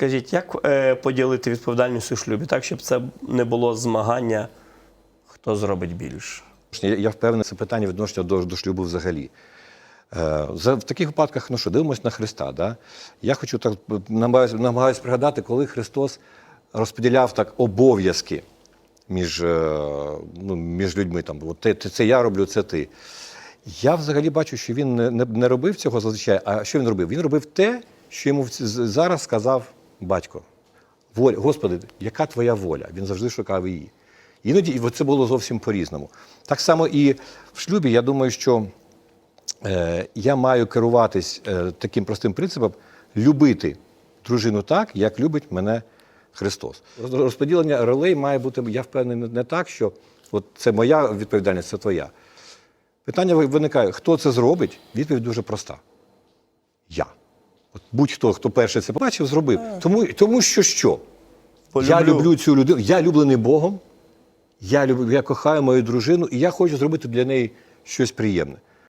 Скажіть, як е, поділити відповідальність у шлюбі, так, щоб це не було змагання, хто зробить більше? Я, впевнений, це питання відношення до, до шлюбу взагалі. Е, в таких випадках, ну що, дивимося на Христа. Да? Я хочу так намагаюся, намагаюся пригадати, коли Христос розподіляв так обов'язки між, е, ну, між людьми. Там, от те- це я роблю, це ти. Я взагалі бачу, що він не, не, робив цього зазвичай. А що він робив? Він робив те, що йому зараз сказав батько. Воля, Господи, яка твоя воля? Він завжди шукав її. Іноді це було зовсім по-різному. Так само і в шлюбі, я думаю, що е, я маю керуватись е, таким простим принципом любити дружину так, як любить мене Христос. Розподілення ролей має бути, я впевнений, не так, що от це моя відповідальність, це твоя. Питання виникає, хто це зробить? Відповідь дуже проста. Я. От будь-хто, хто перше це побачив, зробив. Тому, тому що що? Я люблю цю людину, я люблений Богом, я, люблю, я кохаю мою дружину, і я хочу зробити для неї щось приємне.